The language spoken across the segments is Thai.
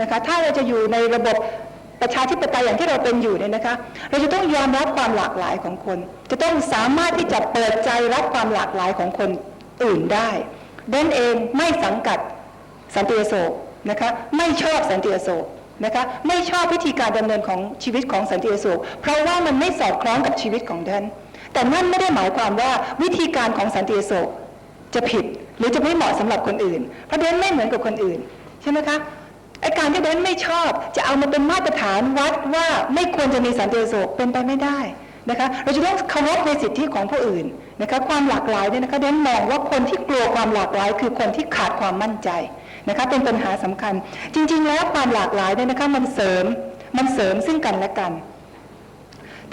นะคะถ้าเราจะอยู่ในระบบประชาธิปไตยอย่างที่เราเป็นอยู่เนี่ยนะคะเราจะต้องยอมรับความหลากหลายของคน จะต้องสามารถที่จะเปิดใจรับความหลากหลายของคนอื่นได้เดนเองไม่สังกัดสันติโศกนะคะไม่ชอบสันติโศกนะคะไม่ชอบวิธีการดำเนินของชีวิตของสันติโศกเพราะว่ามันไม่สอดคล้องกับชีวิตของท่นแต่นั่นไม่ได้หมายความว่าวิธีการของสันติโศกจะผิด หรือจะไม่เหมาะสำหรับคนอื่นเพราะเดนไม่เหมือนกับคนอื่นใช่ไหมคะ ไอการที่เดนไม่ชอบจะเอามาเป็นมาตรฐานวัดว่าไม่ควรจะมีสันติโศกเป็นไปไม่ได้นะคะเราจะต้องเคารพในสิทธิของผู้อื่นนะคะความหลากหลายเนี่ยนะคะเดนมองว่าคนที่กลัวความหลากหลาย คือคนที่ขาดความมั่นใจนะคะเป็นปัญหาสำคัญ จริง ๆ แล้วความหลากหลายเนี่ยนะคะมันเสริมมันเสริมซึ่งกันและกัน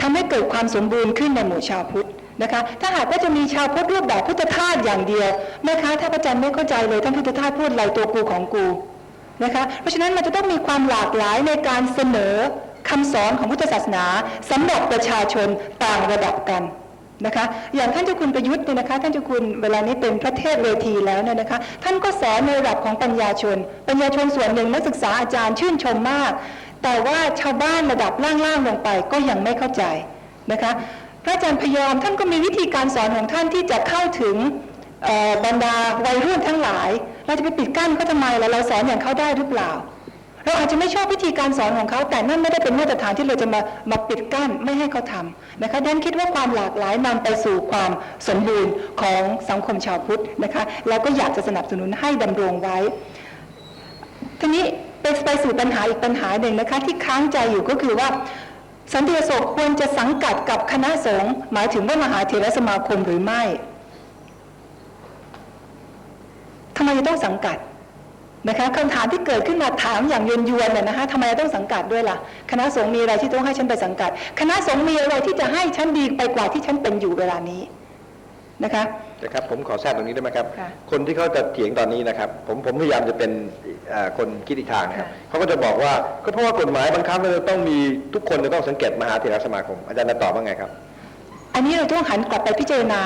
ทำให้เกิดความสมบูรณ์ขึ้นในหมู่ชาวพุทธนะคะถ้าหากว่าจะมีชาวพุทธรูปแบบพุทธทาสอย่างเดียวแม่ค้าถ้าพระจันทร์ไม่เข้าใจเลยท่านพุทธทาสพูดอะไรตัวกูของกู นะคะเพราะฉะนั้นมันจะต้องมีความหลากหลายในการเสนอคำสอนของพุทธศาสนาสำหรับประชาชนต่างระดับกันนะคะอย่างท่านเจ้าคุณประยุทธ์เนี่ยนะคะท่านเจ้าคุณเวลานี้เป็นพระเทพเวทีแล้วเนี่ยนะคะท่านก็สอนในระดับของปัญญาชน ปัญญาชนส่วนหนึ่งนักศึกษาอาจารย์ชื่นชมมาก แต่ว่าชาวบ้านระดับล่างๆลงไปก็ยังไม่เข้าใจนะคะพระอาจารย์พยอมท่านก็มีวิธีการสอนของท่านที่จะเข้าถึงบรรดาวัยรุ่นทั้งหลาย เราจะไปปิดกั้นเขาทำไมล่ะเราสอนอย่างเขาได้หรือเปล่า เราอาจจะไม่ชอบวิธีการสอนของเขาแต่นั่นไม่ได้เป็นมาตรฐานที่เราจะมามาปิดกั้นไม่ให้เขาทำนะคะดังนั้นคิดว่าความหลากหลายนำไปสู่ความสมบูรณ์ของสังคมชาวพุทธนะคะแล้วก็อยากจะสนับสนุนให้ดำรงไว้ ทีนี้ไปไปสู่ปัญหาอีกปัญหาหนึ่งนะคะที่ค้างใจอยู่ก็คือว่าสันติโศกควรจะสังกัดกับคณะสงฆ์หมายถึงว่ามหาเถรสมาคมหรือไม่ ทำไมจะต้องสังกัดนะคะคำถามที่เกิดขึ้นมาถามอย่างยวนยวนๆน่ะนะคะทำไมจะต้องสังกัดด้วยล่ะ คณะสงฆ์มีอะไรที่ต้องให้ฉันไปสังกัด คณะสงฆ์มีอะไรที่จะให้ฉันดีไปกว่าที่ฉันเป็นอยู่เวลานี้นะคะนะครับผมขอแทรกตรงนี้ได้ไหมครับค่ะคนที่เขาจะเถียงตอนนี้นะครับผมผมพยายามจะเป็นเอ่อคนคิดอีกทางนะครับค่ะเขาก็จะบอกว่าก็เพราะว่ากฎหมายบังคับว่าจะต้องมีทุกคนจะต้องสังเกตมหาเถรสมาคม อาจารย์จะตอบว่าไงครับ อันนี้เราต้องหันกลับไปพิจารณา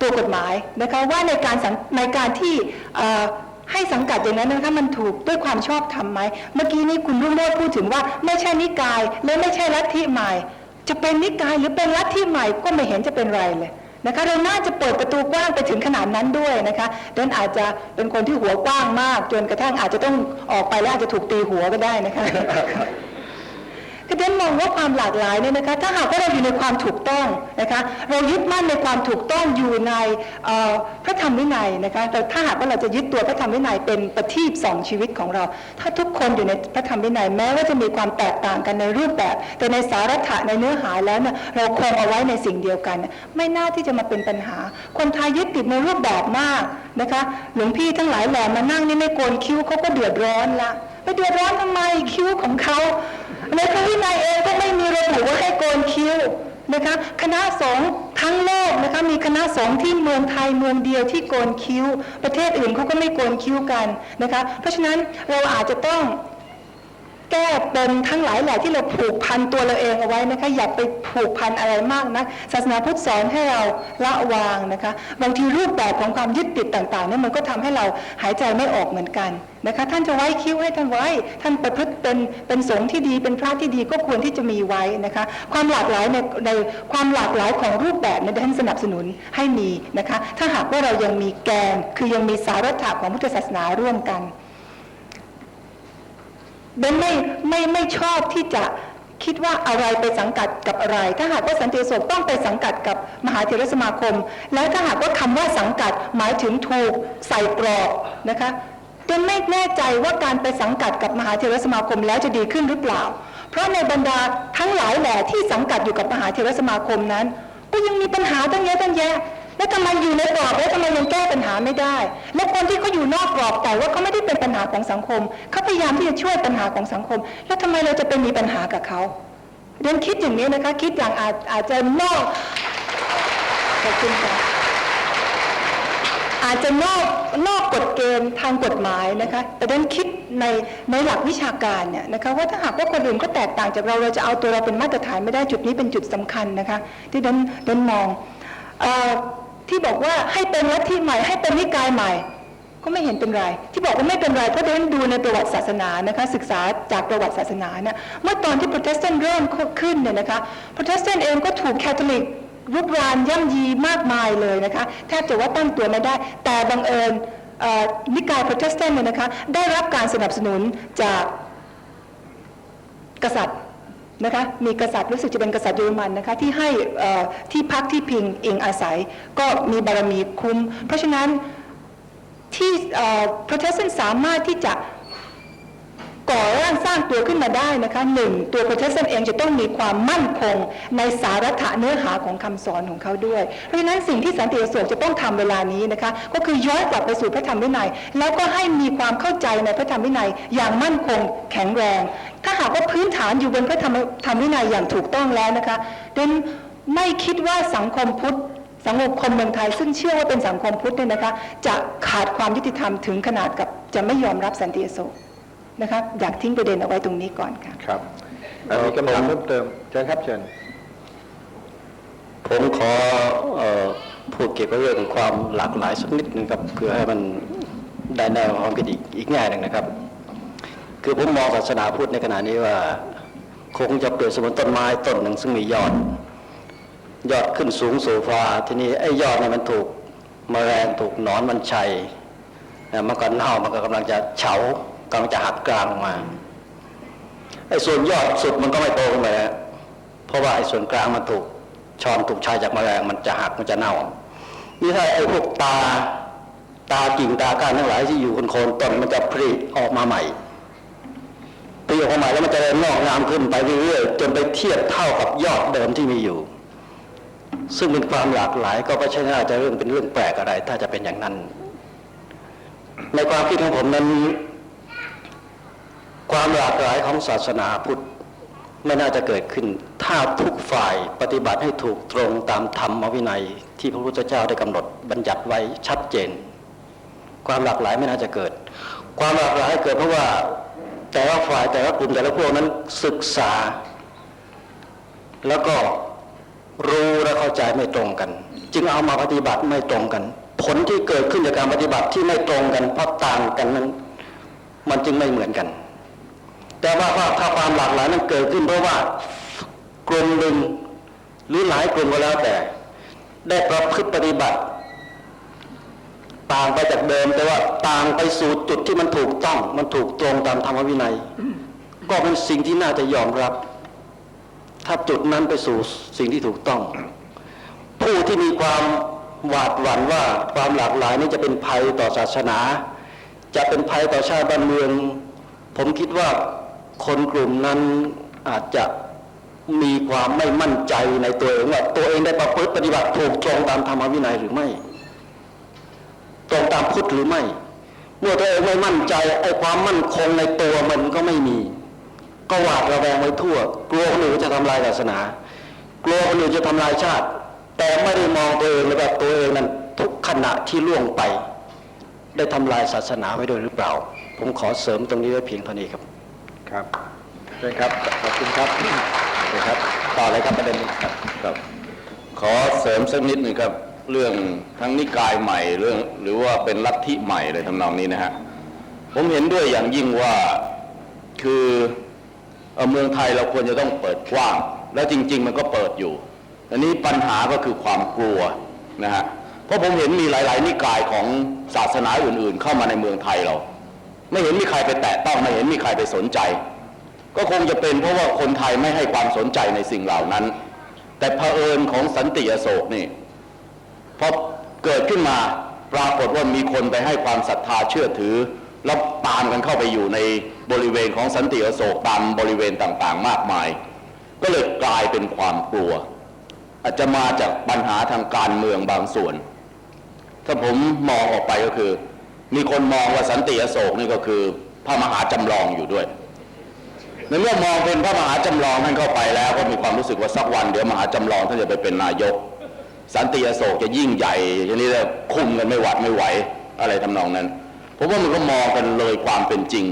ตัวกฎหมายนะคะว่าในการในการที่ให้สังกัดอย่างนั้นนะคะมันถูกด้วยความชอบธรรมไหมเมื่อกี้นี้คุณรุ่งโรจน์พูดถึงว่าไม่ใช่นิกายและไม่ใช่ลัทธิใหม่ จะเป็นนิกายหรือเป็นลัทธิใหม่ก็ไม่เห็นจะเป็นไรเลยนะคะเราน่าจะเปิดประตูกว้างไปถึงขนาดนั้นด้วยนะคะดังนั้นอาจจะเป็นคนที่หัวกว้างมาก จนกระทั่งอาจจะต้องออกไปแล้วอาจจะถูกตีหัวก็ได้นะคะ คือเดนมองว่าความหลากหลายเนี่ยนะคะถ้าหากว่าเราอยู่ในความถูกต้องนะคะเรายึดมั่นในความถูกต้องอยู่ในพระธรรมวินัยนะคะแต่ถ้าหากว่าเราจะยึดตัวพระธรรมวินัยเป็นประทีปสองชีวิตของเรา ถ้าทุกคนอยู่ในพระธรรมวินัยแม้ว่าจะมีความแตกต่างกันในรูปแบบ แต่ในสาระในเนื้อหาแล้วเนี่ยเราคงเอาไว้ในสิ่งเดียวกัน ไม่น่าที่จะมาเป็นปัญหา คนไทยยึดติดในรูปแบบมากนะคะหลวงพี่ทั้งหลายแหล่มานั่งนี่ไม่โกนคิ้วเขาก็เดือดร้อนละไปเดือดร้อนทำไมคิ้วของเขา ในพระวินัยเองก็ไม่มีระบุว่าให้โกนคิ้วนะคะคณะสงฆ์ทั้งโลกนะคะมีคณะสงฆ์ที่เมืองไทยเมืองเดียวที่โกนคิ้ว ประเทศอื่นเขาก็ไม่โกนคิ้วกันนะคะเพราะฉะนั้นเราอาจจะต้อง แก้ปมทั้งหลายแหละที่เราผูกพันตัวเราเองเอาไว้นะคะอย่าไปผูกพันอะไรมากนะศาสนาพุทธสอนให้เราละวางนะคะบางทีรูปแบบของความยึดติดต่างๆเนี่ยมันก็ทำให้เราหายใจไม่ออกเหมือนกันนะคะท่านจะไว้คิ้วให้ท่านไว้ ท่านประพฤติเป็นเป็นสงฆ์ที่ดีเป็นพระที่ดีก็ควรที่จะมีไว้นะคะความหลากหลายในในความหลากหลายของรูปแบบเนี่ยท่านสนับสนุนให้มีนะคะถ้าหากว่าเรายังมีแกนคือยังมีสาระถะของพุทธศาสนาร่วมกัน เบนไม่ไม่ไม่ชอบที่จะคิดว่าอะไรไปสังกัดกับอะไร ถ้าหากว่าสันติโสกต้องไปสังกัดกับมหาเถรสมาคม แล้วถ้าหากว่าคำว่าสังกัดหมายถึงถูกใส่กรอบนะคะเบนไม่แน่ใจว่าการไปสังกัดกับมหาเถรสมาคมแล้วจะดีขึ้นหรือเปล่า เพราะในบรรดาทั้งหลายแหล่ที่สังกัดอยู่กับมหาเถรสมาคมนั้น ก็ยังมีปัญหาตั้งเยอะตั้งแยะ แล้วทำไมอยู่ในกรอบแล้วทำไมยังแก้ปัญหาไม่ได้ และคนที่เขาอยู่นอกกรอบแต่ว่าเขาไม่ได้เป็นปัญหาของสังคมเขาพยายามที่จะช่วยปัญหาของสังคม แล้วทำไมเราจะไปมีปัญหากับเขาเรียนคิดอย่างนี้นะคะ คิดอย่างอาจอาจจะนอกขอบคุณค่ะอาจจะนอกนอกกฎเกณฑ์ทางกฎหมายนะคะแต่เดินคิดในในหลักวิชาการเนี่ยนะคะว่าถ้าหากว่าคนอื่นก็แตกต่างจากเราเราจะเอาตัวเราเป็นมาตรฐานไม่ได้จุดนี้เป็นจุดสำคัญนะคะที่เดินเดินมองเอ่อ ที่บอกว่าให้เป็นลัทธิใหม่ ให้เป็นนิกายใหม่ ก็ไม่เห็นเป็นไร ที่บอกว่าไม่เป็นไรเพราะเดินดูในประวัติศาสนานะคะศึกษาจากประวัติศาสนาเนี่ยเมื่อตอนที่โปรเตสแตนต์เริ่มขึ้นเนี่ยนะคะโปรเตสแตนต์เองก็ถูกแคทอลิกรุกรานย่ำยีมากมายเลยนะคะแทบจะว่าตั้งตัวไม่ได้ แต่บังเอิญนิกายโปรเตสแตนต์เนี่ยนะคะได้รับการสนับสนุนจากกษัตริย์ นะคะมีกษัตริย์รู้สึกจะเป็นกษัตริย์เยอรมันนะคะที่ให้ที่พักที่พิงอิงอาศัย ก็มีบารมีคุ้ม เพราะฉะนั้นที่พระเทสต์สามารถที่จะ ก่อร่างสร้างตัวขึ้นมาได้นะคะหนึ่งตัวพรเทสต์เองจะต้องมีความมั่นคงในสาระเนื้อหาของคำสอนของเขาด้วย เพราะฉะนั้นสิ่งที่สันติอโศกจะต้องทำเวลานี้นะคะก็คือย้อนกลับไปสู่พระธรรมวินัย แล้วก็ให้มีความเข้าใจในพระธรรมวินัยอย่างมั่นคงแข็งแรง ถ้าหากว่าพื้นฐานอยู่บนพระธรรมธรรมวินัยอย่างถูกต้องแล้วนะคะดังนไม่คิดว่าสังคมพุทธสังคมเมืองไทยซึ่งเชื่อว่าเป็นสังคมพุทธเนี่ยนะคะจะขาดความยุติธรรมถึงขนาดกับจะไม่ยอมรับสันติอโศก นะคะอยากทิ้งประเด็นเอาไว้ตรงนี้ก่อนค่ะครับอะมีคำถามเพิ่มเติมเชิญครับเชิญผมขอเอ่อพูดเกี่ยวกับเรื่องความหลากหลายสักนิดหนึ่งครับเพื่อให้มันได้แนวความคิดอีกอีกแง่หนึ่งนะครับ คือผมมองศาสนาพุทธในขณะนี้ว่า คงจะเปรียบเสมือนต้นไม้ต้นหนึ่งซึ่งมียอด ยอดขึ้นสูงสู่ฟ้าทีนี้ไอ้ยอดเนี่ยมันถูกมแมลงถูกหนอนมันชัยนะมันก็เน่ามันก็กำลังจะเฉา กำลังจะหักกลางลงมาไอ้ส่วนยอดสุดมันก็ไม่โตขึ้นไปแล้วเพราะว่าไอ้ส่วนกลางมันถูกชอนถูกชัยจากแมลงมันจะหักมันจะเน่า นี่ถ้าไอ้พวกตาตากิ่งตาก้านทั้งหลายที่อยู่คนโคนต้นมันจะผลิออกมาใหม่ผลิออกมาใหม่แล้วมันจะงอกงามขึ้นไปเรื่อยๆจนไปเทียบเท่ากับยอดเดิมที่มีอยู่ ซึ่งเป็นความหลากหลายก็ไม่ใช่น่าจะเรื่องเป็นเรื่องแปลกอะไร ถ้าจะเป็นอย่างนั้น ในความคิดของผมนั้น ความหลากหลายของศาสนาพุทธไม่น่าจะเกิดขึ้น ถ้าทุกฝ่ายปฏิบัติให้ถูกตรงตามธรรมวินัย ที่พระพุทธเจ้าได้กำหนดบัญญัติไว้ชัดเจน ความหลากหลายไม่น่าจะเกิด ความหลากหลายเกิดเพราะว่าแต่ละฝ่ายแต่ละกลุ่มแต่ละพวกนั้นศึกษา แล้วก็รู้และเข้าใจไม่ตรงกัน จึงเอามาปฏิบัติไม่ตรงกัน ผลที่เกิดขึ้นจากการปฏิบัติที่ไม่ตรงกันเพราะต่างกันนั้น มันจึงไม่เหมือนกัน แต่ว่าถ้าความหลากหลายนั้นเกิดขึ้นเพราะว่ากลุ่มหนึ่งหรือหลายกลุ่มก็แล้วแต่ ได้ประพฤติปฏิบัติ ต่างไปจากเดิม แต่ว่าต่างไปสู่จุดที่มันถูกต้อง มันถูกตรงตามธรรมวินัย ก็เป็นสิ่งที่น่าจะยอมรับ ถ้าจุดนั้นไปสู่สิ่งที่ถูกต้อง ผู้ที่มีความหวาดหวั่นว่าความหลากหลายนี้จะเป็นภัยต่อศาสนา จะเป็นภัยต่อชาติบ้านเมือง ผมคิดว่า คนกลุ่มนั้นอาจจะมีความไม่มั่นใจในตัวเองว่าตัวเองได้ประพฤติปฏิบัติถูกตรงตามธรรมวินัยหรือไม่ ตรงตามพุทธหรือไม่ เมื่อตัวเองไม่มั่นใจไอ้ความมั่นคงในตัวมันก็ไม่มี ก็หวาดระแวงไว้ทั่ว กลัวคนอื่นจะทำลายศาสนา กลัวคนอื่นจะทำลายชาติ แต่ไม่ได้มองตัวเองเลยว่าตัวเองนั้นทุกขณะที่ล่วงไป ได้ทำลายศาสนาไว้ด้วยหรือเปล่า ผมขอเสริมตรงนี้ไว้เพียงเท่านี้ครับ ครับเชิญครับขอบคุณครับนะครับต่อเลยครับประเด็นนี้ครับครับ ขอเสริมสักนิดหนึ่งครับ เรื่องทั้งนิกายใหม่เรื่อง หรือว่าเป็นลัทธิใหม่เลยทำนองนี้นะฮะผมเห็นด้วยอย่างยิ่งว่าคือเมืองไทยเราควรจะต้องเปิดกว้าง และจริง ๆ มันก็เปิดอยู่อันนี้ปัญหาก็คือความกลัวนะฮะเพราะผมเห็นมีหลาย ๆ นิกายของศาสนาอื่น ๆ เข้ามาในเมืองไทยเรา ไม่เห็นมีใครไปแตะต้องไม่เห็นมีใครไปสนใจ ก็คงจะเป็นเพราะว่าคนไทยไม่ให้ความสนใจในสิ่งเหล่านั้น แต่เผอิญของสันติอโศกนี่พอเกิดขึ้นมาปรากฏว่ามีคนไปให้ความศรัทธาเชื่อถือ แล้วตามกันเข้าไปอยู่ในบริเวณของสันติอโศกตามบริเวณต่างๆ มากมาย ก็เลยกลายเป็นความกลัว อาจจะมาจากปัญหาทางการเมืองบางส่วน ถ้าผมมองออกไปก็คือ มีคนมองว่าสันติอโศกนี่ก็คือพระมหาจำลองอยู่ด้วย ในเมื่อมองเป็นพระมหาจำลองท่านเข้าไปแล้วก็มีความรู้สึกว่าสักวันเดี๋ยวมหาจำลองท่านจะไปเป็นนายก สันติอโศกจะยิ่งใหญ่อย่างนี้จะคุมกันไม่หวัดไม่ไหวอะไรทำนองนั้นผมว่ามันก็มองกันเลยความเป็นจริง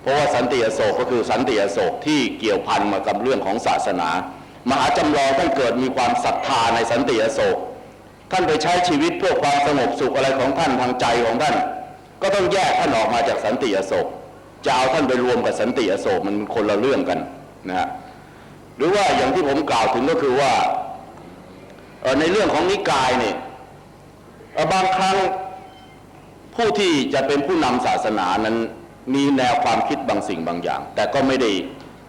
เพราะว่าสันติอโศกก็คือสันติอโศกที่เกี่ยวพันมากับเรื่องของศาสนา มหาจำลองท่านเกิดมีความศรัทธาในสันติอโศกท่านไปใช้ชีวิตเพื่อความสงบสุขอะไรของท่านทางใจของท่าน ก็ต้องแยกท่านออกมาจากสันติอโศกจะเอาท่านไปรวมกับสันติอโศกมันคนละเรื่องกันนะฮะหรือว่าอย่างที่ผมกล่าวถึงก็คือว่าในเรื่องของนิกายเนี่ยบางครั้งผู้ที่จะเป็นผู้นำศาสนานั้นมีแนวความคิดบางสิ่งบางอย่าง แต่ก็ไม่ได้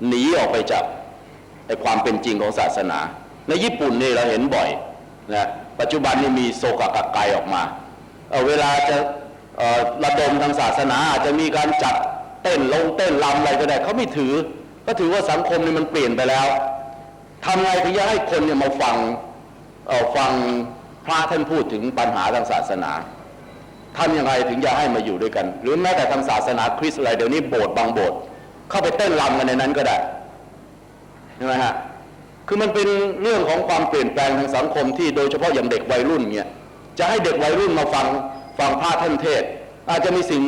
หนีออกไปจากไอความเป็นจริงของศาสนา ในญี่ปุ่นนี่เราเห็นบ่อยนะปัจจุบันนี่มีโซกากะไกออกมาเเวลาจะ ระดมทางศาสนาอาจจะมีการจัดเต้นลงเต้นรำอะไรก็ได้เขาไม่ถือ ก็ถือว่าสังคมนี่มันเปลี่ยนไปแล้วทำไงถึงจะให้คนเนี่ยมาฟังฟังพระท่านพูดถึงปัญหาทางศาสนาทำยังไงถึงจะให้มาอยู่ด้วยกัน หรือแม้แต่ทางศาสนาคริสต์อะไรเดี๋ยวนี้โบสถ์บางโบสถ์เข้าไปเต้นรำกันในนั้นก็ได้ใช่ไหมฮะคือมันเป็นเรื่องของความเปลี่ยนแปลงทางสังคมที่โดยเฉพาะอย่างเด็กวัยรุ่นเนี่ยจะให้เด็กวัยรุ่นมาฟัง ฟังพระท่านเทศ อาจจะมีสิ่ง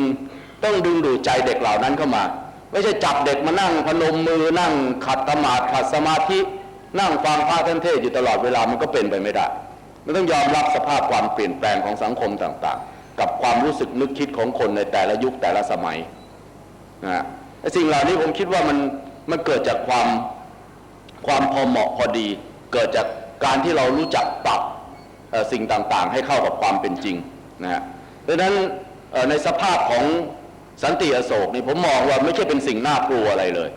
ต้องดึงดูดใจเด็กเหล่านั้นเข้ามา ไม่ใช่จับเด็กมานั่งพนมมือนั่งขัดสมาธิขัดสมาธินั่งฟังพระท่านเทศอยู่ตลอดเวลามันก็เป็นไปไม่ได้มันต้องยอมรับสภาพความเปลี่ยนแปลงของสังคมต่างๆ กับความรู้สึกนึกคิดของคนในแต่ละยุคแต่ละสมัยนะฮะไอ้สิ่งเหล่านี้ผมคิดว่ามันมันเกิดจากความความพอเหมาะพอดี เกิดจากการที่เรารู้จักปรับสิ่งต่างๆ ให้เข้ากับความเป็นจริงนะฮะ ดังนั้นในสภาพของสันติอโศกนี่ผมมองว่าไม่ใช่เป็นสิ่งน่ากลัวอะไรเลย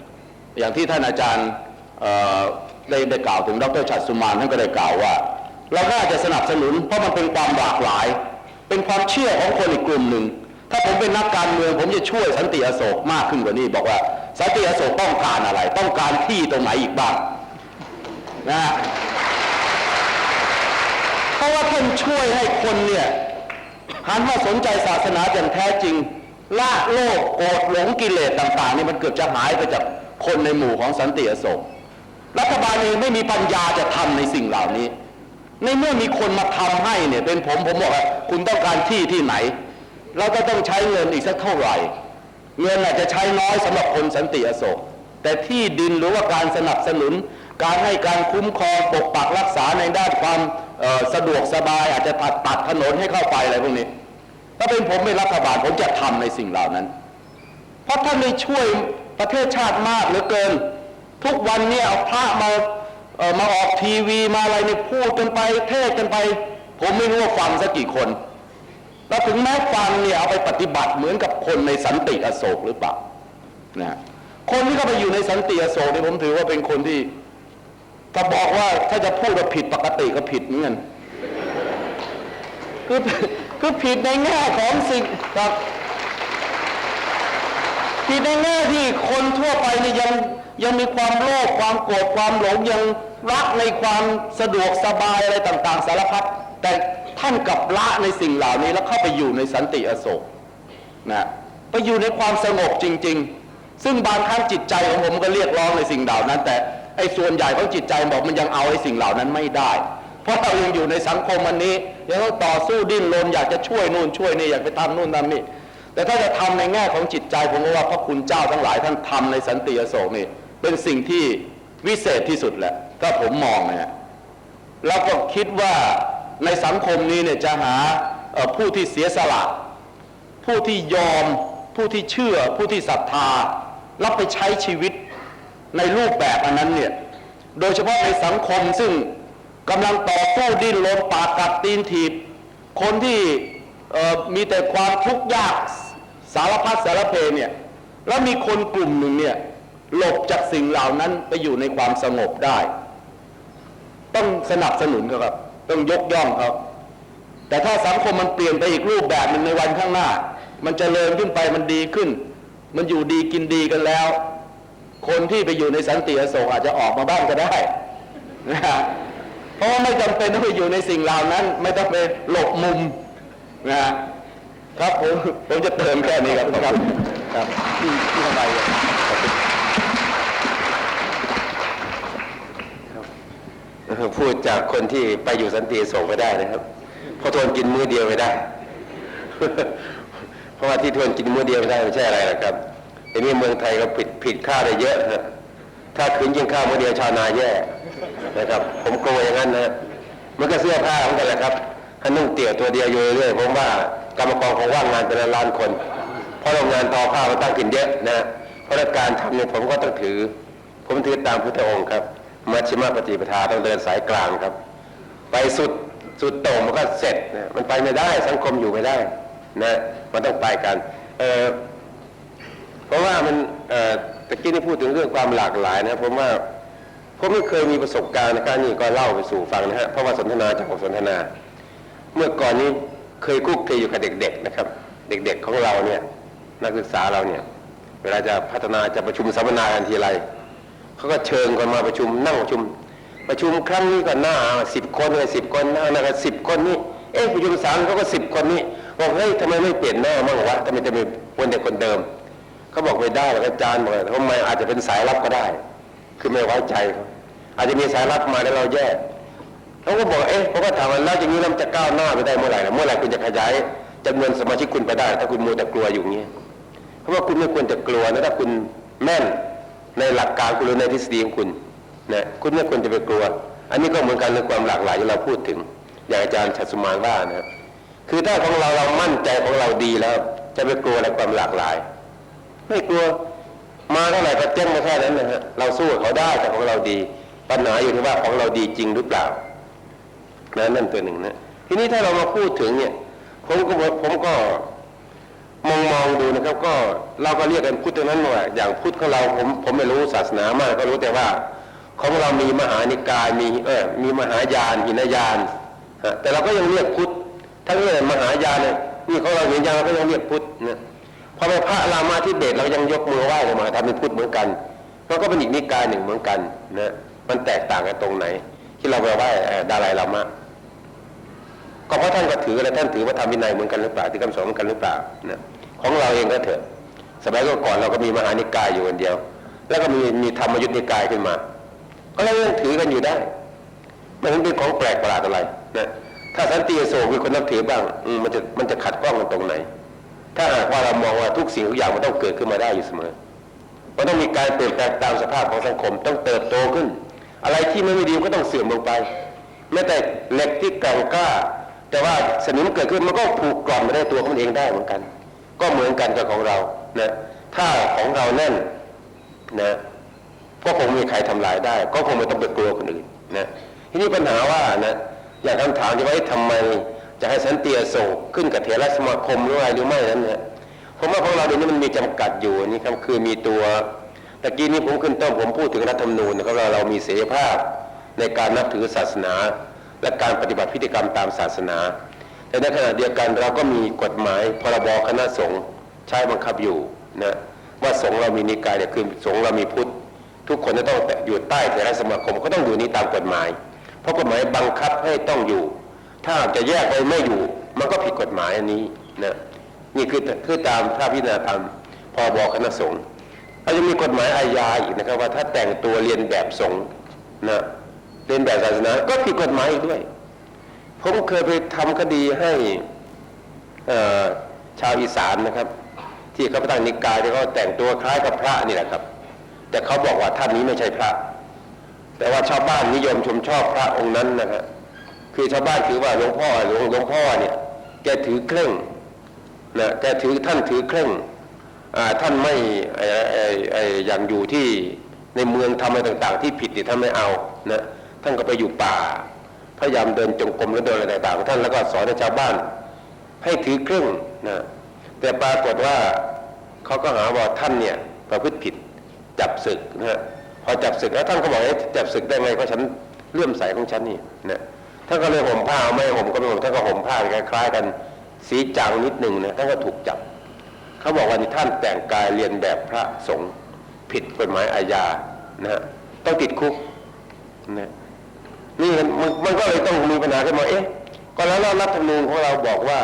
อย่างที่ท่านอาจารย์ได้ได้กล่าวถึงดรชัดสุมานท่านก็ได้กล่าวว่า เราน่าจจะสนับสนุนเพราะมันเป็นความหลากหลาย เป็นความเชื่อของคนอีกกลุ่มหนึ่งถ้าผมเป็นนักการเมือง ผมจะช่วยสันติอโศกมากขึ้นกว่านี้ บอกว่าสันติอโศกต้องการอะไร ต้องการที่ตรงไหนอีกบ้างนะฮะเพราะว่าท่านช่วยให้คนเนี่ย หันมาสนใจศาสนาอย่างแท้จริงละโลกโกรธหลงกิเลสต่างๆนี่มันเกือบจะหายไปจากคนในหมู่ของสันติอโศกรัฐบาลเองไม่มีปัญญาจะทำในสิ่งเหล่านี้ ในเมื่อมีคนมาทำให้เนี่ยเป็นผมผมบอกว่าคุณต้องการที่ที่ไหน เราก็ต้องใช้เงินอีกสักเท่าไหร่ เงินอาจจะใช้น้อยสำหรับคนสันติอโศก แต่ที่ดินหรือว่าการสนับสนุน การให้การคุ้มครองปกปักรักษาในด้านความ สะดวกสบายอาจจะตัดตัดถนนให้เข้าไปอะไรพวกนี้ ถ้าเป็นผมเป็นรัฐบาลผมจะทำในสิ่งเหล่านั้น เพราะท่านได้ช่วยประเทศชาติมากเหลือเกิน ทุกวันเนี่ยเอาพระมามาออกทีวีมาอะไรเนี่ยพูดกันไปเทศกันไป ผมไม่รู้ว่าฟังสักกี่คนแล้วถึงแม้ฟังเนี่ยเอาไปปฏิบัติเหมือนกับคนในสันติอโศกหรือเปล่านะคนที่เข้าไปอยู่ในสันติอโศกเนี่ยผมถือว่าเป็นคนที่ ถ้าบอกว่าถ้าจะพูดว่าผิดปกติก็ผิดเหมือนกันคือคือผิดในแง่ของสิ่งครับผิดในแง่ที่คนทั่วไปเนี่ยยังยังมีความโลภความโกรธความหลงยังรักในความสะดวกสบายอะไรต่าง ๆ สารพัดแต่ท่านกลับละในสิ่งเหล่านี้แล้วเข้าไปอยู่ในสันติอโศกนะไปอยู่ในความสงบจริง ๆ ซึ่งบางครั้งจิตใจของผมก็เรียกร้องในสิ่งเหล่านั้น แต่ ไอ้ส่วนใหญ่ของจิตใจบอกมันยังเอาไอ้สิ่งเหล่านั้นไม่ได้ เพราะเรายังอยู่ในสังคมอันนี้ยังต้องต่อสู้ดิ้นรนอยากจะช่วยนู่นช่วยนี่อยากไปทำนู่นทำนี่แต่ถ้าจะทำในแง่ของจิตใจผมว่าพระคุณเจ้าทั้งหลายท่านทำในสันติอโศกนี่เป็นสิ่งที่วิเศษที่สุดแหละถ้าผมมองนะฮะแล้วก็คิดว่าในสังคมนี้เนี่ยจะหาผู้ที่เสียสละ ผู้ที่ยอม ผู้ที่เชื่อ ผู้ที่ศรัทธารับไปใช้ชีวิต ในรูปแบบอันนั้นเนี่ยโดยเฉพาะในสังคมซึ่งกำลังต่อสู้ดิ้นรนปากกัดตีนถีบ คนที่มีแต่ความทุกข์ยากสารพัดสารเพเนี่ยแล้วมีคนกลุ่มหนึ่งเนี่ยหลบจากสิ่งเหล่านั้นไปอยู่ในความสงบได้ ต้องสนับสนุนเขาครับ ต้องยกย่องเขาแต่ถ้าสังคมมันเปลี่ยนไปอีกรูปแบบหนึ่งในวันข้างหน้า มันจเจริญขึ้นไปมันดีขึ้น มันอยู่ดีกินดีกันแล้ว คนที่ไปอยู่ในสันติอโศกอาจจะออกมาบ้างก็ได้นะฮะเพราะว่าไม่จำเป็นต้องไปอยู่ในสิ่งเหล่านั้น ไม่ต้องไปหลบมุมนะครับผมผมจะเติมแค่นี้ครับครับครับที่ที่ทำไมพูดจากคนที่ไปอยู่สันติส่งไม่ได้นะครับเพราะทนกินมื้อเดียวไม่ได้ เพราะว่าที่ทนกินมื้อเดียวไม่ได้ไม่ใช่อะไรหรอกครับ ทีนี้เมืองไทยก็ผิดผิดข้าได้เยอะฮะถ้าคืนกินข้าวมื้อเดียวชาวนาแย่นะครับ ผมโกลัวอย่างนั้นนะมันก็เสื้อผ้าเหมือนกันแหละครับถ้านุ่งเตี่ยวตัวเดียวอยู่เรื่อยผมว่ากรรมกรคงว่างงานเป็นล้านคน เพราะโรงงานทอผ้ามันตั้งขึ้นเยอะนะเพราะการทำเนี่ยผมก็ต้องถือ ผมถือตามพุทธองค์ครับมัชฌิมาปฏิปทาต้องเดินสายกลางครับ ไปสุดสุดโต่งมันก็เสร็จนะมันไปไม่ได้สังคมอยู่ไม่ได้นะมันต้องไปกันเออ เพราะว่ามันตะกี้นี่พูดถึงเรื่องความหลากหลายนะผมว่าผมไม่เคยมีประสบการณ์นะครับนี่ก็เล่าไปสู่ฟังนะฮะเพราะว่าสนทนาจากบทสนทนา เมื่อก่อนนี้เคยคุกคีอยู่กับเด็ก ๆนะครับ เด็ก ๆของเราเนี่ยนักศึกษาเราเนี่ยเวลาจะพัฒนาจะประชุมสัมมนากันทีไรเขาก็เชิญกันมาประชุมนั่งประชุม ประชุมครั้งนี้ก็หน้าสิบคนเลยสิบคนหน้าหน้าสิบคนนี่เอ๊ะประชุมสามเขาก็สิบคนนี่บอกเฮ้ยทำไมไม่เปลี่ยนหน้ามั่งวะทำไมจะมีคนเด็กคนเดิม เขาบอกไม่ได้หรอกอาจารย์บอกทำไมอาจจะเป็นสายลับก็ได้ คือไม่ไว้ใจเขาอาจจะมีสายลับมาแล้วเราแย่เขาก็บอกเอ๊ะเขาก็ถามว่าแล้วอย่างนี้เราจะก้าวหน้าไปได้เมื่อไหร่ล่ะเมื่อไหร่คุณจะขยายจำนวนสมาชิกคุณไปได้ ถ้าคุณมัวแต่กลัวอยู่อย่างนี้เพราะว่าคุณไม่ควรจะกลัวนะถ้าคุณแม่นในหลักการคุณหรือในทฤษฎีของคุณนะคุณไม่ควรจะไปกลัว อันนี้ก็เหมือนกันในความหลากหลายที่เราพูดถึง อย่างอาจารย์ชัชมานว่านะครับคือถ้าของเราเรามั่นใจของเราดีแล้ว จะไปกลัวอะไรความหลากหลาย ไม่กลัวมาเท่าไหร่ก็เจ๊งมาแค่นั้นนะฮะเราสู้เขาได้แต่ของเราดี ปัญหาอยู่ที่ว่าของเราดีจริงหรือเปล่านะนั่นตัวหนึ่งนะทีนี้ถ้าเรามาพูดถึงเนี่ยผมก็ผมก็มองมองดูนะครับ ก็เราก็เรียกกันพุทธทั้นั้นว่าอย่างพุทธของเราผมผมไม่รู้ศาสนามากก็รู้แต่ว่า ของเรามีมหานิกายมีเออมีมหายานหินยานฮะแต่เราก็ยังเรียกพุทธทั้งเรื่องมหายานเนี่ยนี่ของเราหินยานเราก็ยังเรียกพุทธนะ พอไปพระรามาธิเบศเรายังยกมือไหว้เลยมาทำเป็นพุทธเหมือนกันเราก็เป็นอีกนิกายหนึ่งเหมือนกันนะมันแตกต่างกันตรงไหน ที่เราไปไหว้ดาราลามะก็เพราะท่านก็ถืออะไรท่านถือว่าทำวินัยเหมือนกันหรือเปล่าที่คำสอนเหมือนกันหรือเปล่านะของเราเองก็เถอะ สมัยก่อนเราก็มีมหานิกายอยู่คนเดียว แล้วก็มีมีธรรมยุทธนิกายขึ้นมา ก็เรายังถือกันอยู่ได้ม่เห็นเป็นของแปลกประหลาดอะไรนะถ้าสันติโศกมีคนนับถือบ้างมันจะมันจะขัดข้องกันตรงไหน ถ้าหากว่าเรามองว่าทุกสิ่งทุกอย่างมันต้องเกิดขึ้นมาได้อยู่เสมอ มันต้องมีการเปลี่ยนแปลงตามสภาพของสังคมต้องเติบโตขึ้น อะไรที่ไม่ดีก็ต้องเสื่อมลงไปแม้แต่เหล็กที่แกร่งกล้า แต่ว่าสนิมเกิดขึ้นมันก็ผูกกร่อนมาได้ตัวของมันเองได้เหมือนกัน ก็เหมือนกันกับของเรานะถ้าของเราแน่นนะก็คงไม่มีใครทำลายได้ ก็คงไม่ต้องไปกลัวคนอื่นนะทีนี้ปัญหาว่านะอย่างคำถามที่ว่าทำไม จะให้สันติอโศขึ้นกับเถรสมาคมหรืออะไรหรือไม่นั้นนะผมว่าของเราเดี๋ยวนี้มันมีจำกัดอยู่นี่ครับคือมีตัวตะกี้นี้ผมขึ้นต้นผมพูดถึงรัฐธรรมนูญนะครับว่าเรามีเสรีภาพในการนับถือศาสนา และการปฏิบัติพิธีกรรมตามศาสนา แต่ในขณะเดียวกันเราก็มีกฎหมายพรบคณะสงฆ์ใช้บังคับอยู่นะว่าสงฆ์เรามีนิกายเนี่ยคือสงฆ์เรามีพุทธทุกคนจะต้องอยู่ใต้เถรสมาคมก็ต้องอยู่นี้ตามกฎหมาย เพราะกฎหมายบังคับให้ต้องอยู่ ถ้าจะแยกไปไม่อยู่ มันก็ผิดกฎหมายอันนี้นะนี่คือคือตามพระพิณาธรรมพรบคณะสงฆ์เราจะมีกฎหมายอาญาอีกนะครับว่าถ้าแต่งตัวเรียนแบบสงฆ์นะเรียนแบบศาสนาก็ผิดกฎหมายอีกด้วย ผมเคยไปทำคดีให้ชาวอีสานนะครับ ที่เขาไปตั้งนิกายที่เขาแต่งตัวคล้ายกับพระนี่แหละครับ แต่เขาบอกว่าท่านนี้ไม่ใช่พระ แต่ว่าชาวบ้านนิยมชมชอบพระองค์นั้นนะครับ คือชาวบ้านถือว่าหลวงพ่อหลวงหลวงพ่อเนี่ยแกถือเคร่งนะแกถือท่านถือเคร่งอ่าท่านไม่ไอไอไออย่างอยู่ที่ในเมืองทำอะไรต่าง ๆ ที่ผิดเนี่ยท่านไม่เอานะท่านก็ไปอยู่ป่า พยายามเดินจงกรมแล้วเดินอะไรต่างๆของท่านแล้วก็สอนให้ชาวบ้าน ให้ถือเครื่องนะแต่ปรากฏว่าเขาก็หาว่าท่านเนี่ยประพฤติผิดจับศึกนะฮะพอจับศึกแล้วท่านก็บอกให้จับศึกได้ไงก็ฉันเลื่อมใสของฉันนี่นะ ท่านก็เลยห่มผ้าไม่ห่มก็ไม่ห่มท่านก็ห่มผ้าคล้ายๆกันสีจางนิดหนึ่งนะท่านก็ถูกจับ เขาบอกว่านี่ท่านแต่งกายเรียนแบบพระสงฆ์ผิดกฎหมายอาญานะฮะต้องติดคุกนะนี่มันมันมันก็เลยต้องมีปัญหาขึ้นมาเอ๊ะก็แล้วรัฐธรรมนูญของเราบอกว่า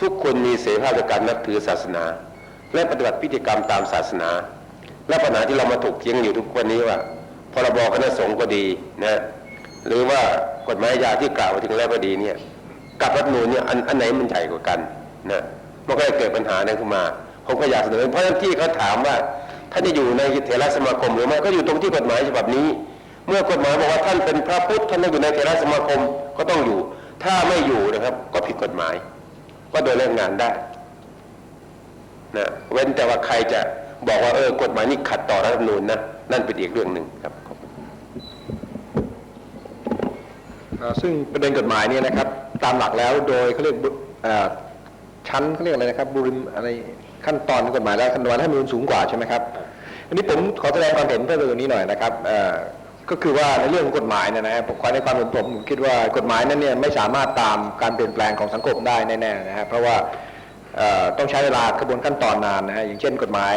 ทุกคนมีเสรีภาพในการนับถือศาสนา และปฏิบัติพิธีกรรมตามศาสนา และปัญหาที่เรามาถกเถียงอยู่ทุกวันนี้ว่าพรบคณะสงฆ์ก็ดีนะ หรือว่ากฎหมายอาที่กล่าวมาถึงแล้วก็ดีเนี่ยกับรัฐมนูญเนี่ยอันอันไหนมันใหญ่กว่ากันนะมันก็เลยเกิดปัญหานั้นขึ้นมาผมก็อยากเสนอเพราะฉะนั้นที่เขาถามว่าท่านจะอยู่ในเถรสมาคมหรือไม่ก็อยู่ตรงที่กฎหมายฉบับนี้ เมื่อกฎหมายบอกว่าท่านเป็นพระพุทธท่านต้องอยู่ในเถรสมาคมก็ต้องอยู่ ถ้าไม่อยู่นะครับ ก็ผิดกฎหมาย ก็โดนเล่นงานได้นะเว้นแต่ว่าใครจะบอกว่าเออกฎหมายนี้ขัดต่อรัฐธรรมนูญนะนั่นเป็นอีกเรื่องหนึ่งครับขอบคุณ เอ่อ ซึ่งประเด็นกฎหมายเนี่ยนะครับ ตามหลักแล้วโดยเขาเรียกชั้นเขาเรียกอะไรนะครับบุริมอะไรขั้นตอนกฎหมายแล้วขั้นตอนรัฐธรรมนูญสูงกว่าใช่ไหมครับอันนี้ผมขอแสดงความเห็นเพิ่มเติมตรงนี้หน่อยนะครับก็คือว่าในเรื่องของกฎหมายเนี่ยนะครับผมขอในความเห็นผมผมคิดว่ากฎหมายนั้นเนี่ยไม่สามารถตามการเปลี่ยนแปลงของสังคมได้แน่ๆนะครับเพราะว่าต้องใช้เวลากระบวนขั้นตอนนานนะฮะอย่างเช่นกฎหมาย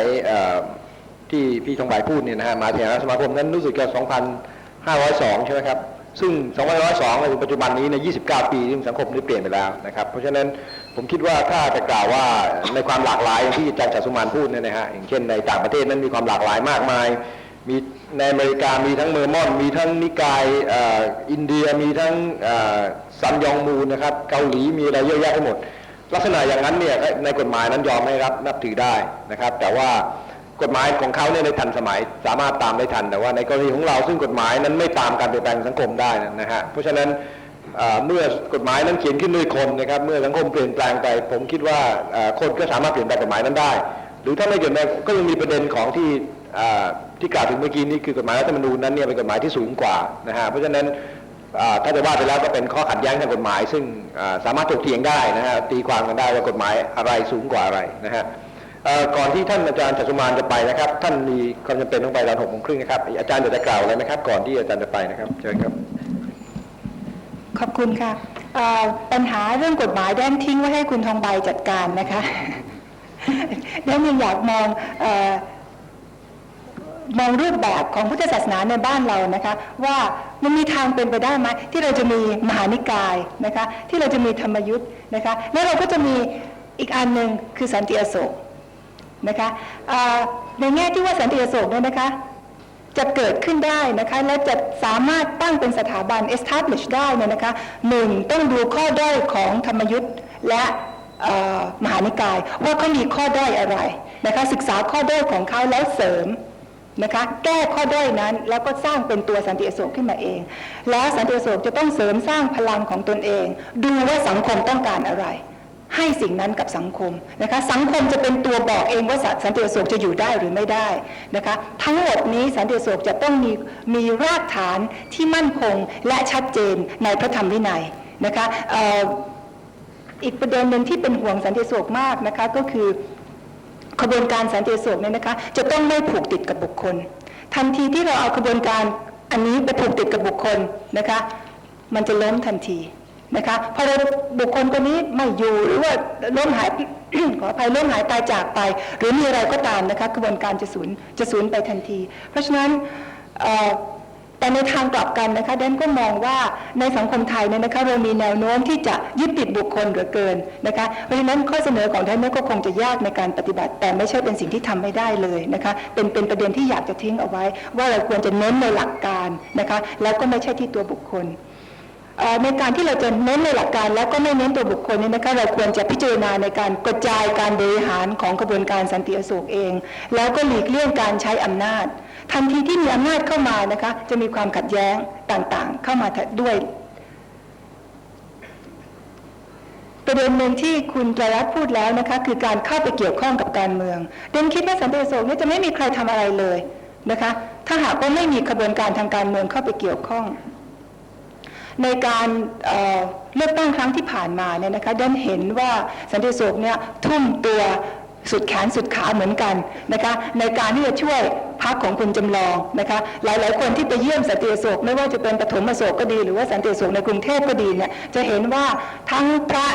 ที่พี่ทองใบพูดเนี่ยนะฮะมาเถรสมาคมนั้นรู้สึกจะ 2,502 ใช่ไหมครับ ซึ่ง2,502ในปัจจุบันนี้ใน 29 ปีซึ่งสังคมได้เปลี่ยนไปแล้วนะครับ เพราะฉะนั้นผมคิดว่าถ้าจะกล่าวว่าในความหลากหลายอย่างที่อาจารย์จัสุมานพูดเนี่ยนะฮะอย่างเช่นในต่างประเทศนั้นมีความหลากหลายมากมาย มีในอเมริกามีทั้งเมอร์มอน มีทั้งนิกายอ,อินเดียมีทั้งซันยองมูนะครับเกาหลีมีอะไรเยอะแยะไปหมด ลักษณะอย่างนั้นเนี่ยในกฎหมายนั้นยอมให้รับนับถือได้นะครับ แต่ว่า กฎหมายของเขาเนี่ยในทันสมัยสามารถตามได้ทันแต่ว่าในกรณีของเราซึ่งกฎหมายนั้นไม่ตามการเปลี่ยนแปลงสังคมได้นะฮะเพราะฉะนั้นเมื่อกฎหมายนั้นเขียนขึ้นด้วยคนนะครับเมื่อสังคมเปลี่ยนแปลงไป ผมคิดว่าคนก็สามารถเปลี่ยนแปลงกฎหมายนั้นได้ หรือถ้าไม่เปลี่ยนแปลงก็ยังมีประเด็นของที่ที่กล่าวถึงเมื่อกี้นี้คือกฎหมายรัฐธรรมนูญนั้นเนี่ยเป็นกฎหมายที่สูงกว่านะฮะเพราะฉะนั้นถ้าจะว่าไปแล้วก็เป็นข้อขัดแย้งทางกฎหมาย ซึ่งสามารถถกเถียงได้นะฮะตีความกันได้ว่ากฎหมายอะไรสูงกว่าอะไรนะฮะ ก่อนที่ท่านอาจารย์จัตุมานจะไปนะครับ ท่านมีความจำเป็นต้องไปตอนหกโมงครึ่งนะครับ อาจารย์อยากจะกล่าวอะไรไหมครับ ก่อนที่อาจารย์จะไปนะครับเชิญครับ ขอบคุณค่ะปัญหาเรื่องกฎหมายแดนทิ้งไว้ให้คุณทองใบจัดการนะคะแดนยังอยากมองอมองรูปแบบของพุทธศาสนาในบ้านเรานะคะว่ามันมีทางเป็นไปได้ไหมที่เราจะมีมหานิกายนะคะที่เราจะมีธรรมยุทธ์นะคะแล้วเราก็จะมีอีกอันหนึ่งคือสันติอโศก นะคะในแง่ที่ว่าสันติโศกเนี่ยนะคะจะเกิดขึ้นได้นะคะและจะสามารถตั้งเป็นสถาบัน establish ได้เนี่ยนะคะหนึ่งต้องดูข้อด้อยของธรรมยุทธ์และมหานิกาย ว่าเขามีข้อด้อยอะไรนะคะศึกษาข้อด้อยของเขาแล้วเสริมนะคะแก้ข้อด้อยนั้นแล้วก็สร้างเป็นตัวสันติโศกขึ้นมาเอง แล้วสันติโศกจะต้องเสริมสร้างพลังของตนเอง ดูว่าสังคมต้องการอะไร ให้สิ่งนั้นกับสังคมนะคะสังคมจะเป็นตัวบอกเองว่าสันติอโศกจะอยู่ได้หรือไม่ได้นะคะทั้งหมดนี้สันติอโศกจะต้องมีมีรากฐานที่มั่นคงและชัดเจนในพระธรรมวินัยนะคะอ,อีกประเด็นหนึ่งที่เป็นห่วงสันติอโศกมากนะคะก็คือขบวนการสันติอโศกเนี่ยนะคะจะต้องไม่ผูกติดกับบุคคล ทันทีที่เราเอาขบวนการอันนี้ไปผูกติดกับบุคคลนะคะมันจะล้มทันที นะคะพอเราบุคคลคนนี้ไม่อยู่หรือว่าล้มหายขออภัยล้มหายตายจากไป หรือมีอะไรก็ตามนะคะกระบวนการจะสูญจะสูญไปทันที เพราะฉะนั้นแต่ในทางกลับกันนะคะเดนก็มองว่าในสังคมไทยเนี่ยนะคะเรามีแนวโน้มที่จะยึดติดบุคคลเหลือเกินนะคะเพราะฉะนั้นข้อเสนอของท่านเนี่ยก็คงจะยากในการปฏิบัติ แต่ไม่ใช่เป็นสิ่งที่ทำไม่ได้เลยนะคะเป็นเป็นประเด็นที่อยากจะทิ้งเอาไว้ ว่าเราควรจะเน้นในหลักการนะคะแล้วก็ไม่ใช่ที่ตัวบุคคล ในการที่เราจะเน้นในหลักการแล้วก็ไม่เน้นตัวบุคคลนี่นะคะเราควรจะพิจารณาในการกระจายการบริหารของกระบวนการสันติอโศกเอง แล้วก็หลีกเลี่ยงการใช้อำนาจ ทันทีที่มีอำนาจเข้ามานะคะจะมีความขัดแย้งต่างๆ เข้ามาด้วย ประเด็นหนึ่งที่คุณจรัตน์พูดแล้วนะคะคือการเข้าไปเกี่ยวข้องกับการเมืองเดนคิดว่าสันติอโศกเนี่จะไม่มีใครทำอะไรเลยนะคะถ้าหากว่าไม่มีขบวนการทางการเมืองเข้าไปเกี่ยวข้อง ในการเเลือกตั้งครั้งที่ผ่านมาเนี่ยนะคะดันเห็นว่าสันติสุขเนี่ยทุ่มตัวสุดแขนสุดขาเหมือนกันนะคะในการที่จะช่วยพรรคของคุณจำลองนะคะหลายๆ คนที่ไปเยี่ยมสันติอโศกไม่ว่าจะเป็นปฐมโศกก็ดี หรือว่าสันติอโศกในกรุงเทพก็ดีเนี่ยจะเห็นว่าทั้งพระ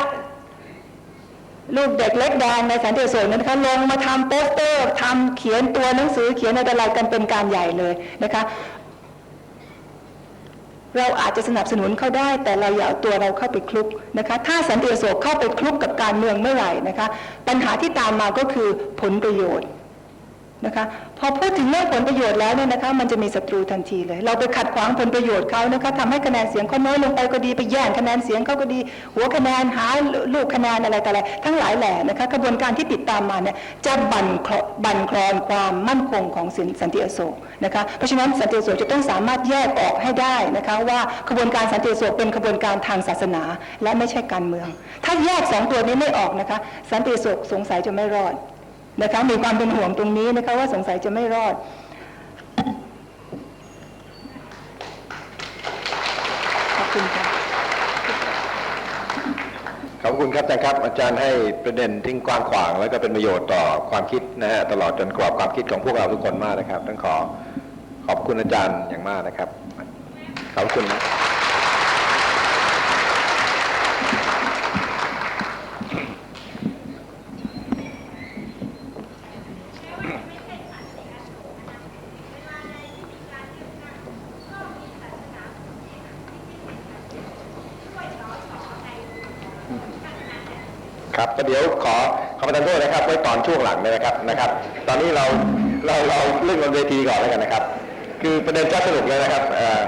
ลูกเด็กเล็กแดงในสันติอโศกนั้นนะคะลงมาทำโปสเตอร์ทำเขียนตัวหนังสือเขียนอะไรกันเป็นการใหญ่เลยนะคะ เราอาจจะสนับสนุนเขาได้ แต่เราอย่าเอาตัวเราเข้าไปคลุกนะคะ ถ้าสันติโสเข้าไปคลุกกับการเมืองเมื่อไหร่นะคะ ปัญหาที่ตามมาก็คือผลประโยชน์ นะคะพอพูดถึงเรื่องผลประโยชน์แล้วเนี่ยนะคะมันจะมีศัตรูทันทีเลย เราไปขัดขวางผลประโยชน์เขานะคะทำให้คะแนนเสียงเขาน้อยลงไปก็ดีไปแย่งคะแนนเสียงเขาก็ดี หัวคะแนนหาลูกคะแนนอะไรต่ออะไรทั้งหลายแหล่นะคะกระบวนการที่ติดตามมาเนี่ยจะบั่นคลอบั่นคลอนความมั่นคงของส,สันติอโศกนะคะเพราะฉะนั้นสันติอโศกจะต้องสามารถแยกออกให้ได้นะคะว่าขบวนการสันติอโศกเป็นขบวนการทางศาสนา และไม่ใช่การเมือง ถ้าแยกสองตัวนี้ไม่ออกนะคะสันติอโศกสงสัยจะไม่รอด นะคะมีความเป็นห่วงตรงนี้นะคะว่าสงสัยจะไม่รอด ขอบคุณค่ะขอบคุณครับอาจารย์ครับ อาจารย์ให้ประเด็นที่กว้างขวาง แล้วก็เป็นประโยชน์ต่อความคิดนะฮะตลอดจนกรอบความคิดของพวกเราทุกคนมากนะครับต้องขอขอบคุณอาจารย์อย่างมากนะครับ ขอบคุณนะ ครับก็เดี๋ยวขอ ขอประทานะครับ ไว้ตอนช่วงหลังเลยนะครับนะครับ ตอนนี้เราเราเราเรื่องบนเวทีก่อนแล้วกันนะครับ คือประเด็นจะสรุปเลยนะครับเอ่อ